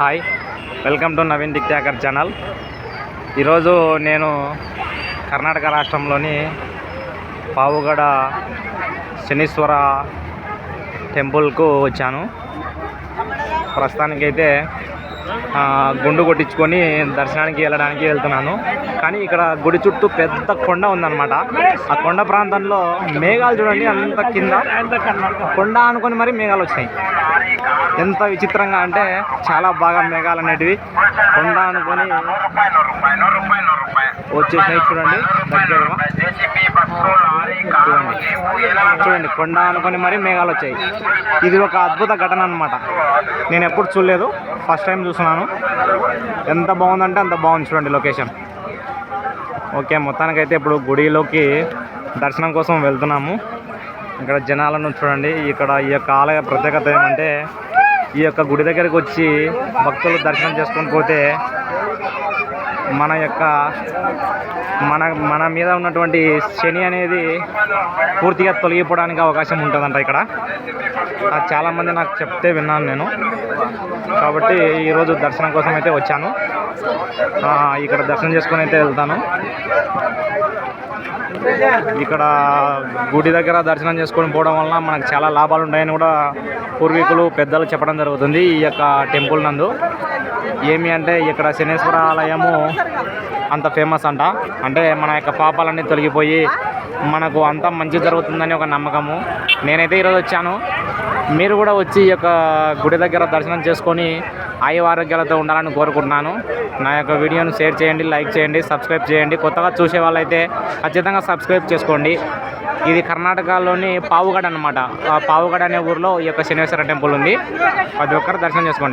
Hi. Welcome to Naveen దిక్టాకర్ channel. ఈరోజు నేను కర్ణాటక రాష్ట్రంలోని పావుగడ శనీశ్వర టెంపుల్కు వచ్చాను. ప్రస్తుతానికైతే గుండు కొట్టించుకొని దర్శనానికి వెళ్ళడానికి వెళ్తున్నాను. కానీ ఇక్కడ గుడి చుట్టూ పెద్ద కొండ ఉందన్నమాట. ఆ కొండ ప్రాంతంలో మేఘాలు చూడండి అంత కింద. కొండ అనుకొని మరి మేఘాలు వచ్చినాయి. ఎంత విచిత్రంగా అంటే చాలా బాగా మేఘాలు అనేటివి. కొండ అనుకొని వచ్చేసినాయి చూడండి దగ్గరగా. చూడండి చూడండి కొండ అనుకొని మరి మేఘాలు వచ్చాయి. ఇది ఒక అద్భుత ఘటన అనమాట నేను ఎప్పుడు చూడలేదు ఫస్ట్ టైం చూస్తున్నాను. ఎంత బాగుందంటే అంత బాగుంది చూడండి లొకేషన్ ఓకే మొత్తానికైతే ఇప్పుడు గుడిలోకి దర్శనం కోసం వెళ్తున్నాము. ఇక్కడ జనాలను చూడండి ఇక్కడ ఈ యొక్క ఆలయ ప్రత్యేకత ఏమంటే ఈ యొక్క గుడి దగ్గరికి వచ్చి భక్తులు దర్శనం చేసుకొని పోతే మన యొక్క మన మన మీద ఉన్నటువంటి శని అనేది పూర్తిగా తొలగిపోవడానికి అవకాశం ఉంటుందంట ఇక్కడ. అది చాలామంది నాకు చెప్తే విన్నాను నేను. కాబట్టి ఈరోజు దర్శనం కోసం అయితే వచ్చాను. ఇక్కడ దర్శనం చేసుకొని అయితే వెళ్తాను. ఇక్కడ గుడి దగ్గర దర్శనం చేసుకొని పోవడం వలన మనకు చాలా లాభాలు ఉంటాయని కూడా పూర్వీకులు పెద్దలు చెప్పడం జరుగుతుంది ఈ యొక్క టెంపుల్ నందు. ఏమి అంటే ఇక్కడ శనేశ్వర ఆలయము అంత ఫేమస్ అంట. అంటే మన యొక్క పాపాలన్నీ తొలగిపోయి మనకు అంతా మంచి జరుగుతుందని ఒక నమ్మకము. నేనైతే ఈరోజు వచ్చాను. మీరు కూడా వచ్చి ఈ యొక్క గుడి దగ్గర దర్శనం చేసుకొని ఆయు ఆరోగ్యాలతో ఉండాలని కోరుకుంటున్నాను. నా యొక్క వీడియోను షేర్ చేయండి లైక్ చేయండి సబ్స్క్రైబ్ చేయండి. కొత్తగా చూసే వాళ్ళైతే ఖచ్చితంగా సబ్స్క్రైబ్ చేసుకోండి. ఇది కర్ణాటకలోని పావుగడ అనమాట ఆ పావుగడ అనే ఊర్లో ఈ యొక్క శనేశ్వర టెంపుల్ ఉంది. ప్రతి ఒక్కరు దర్శనం చేసుకోండి.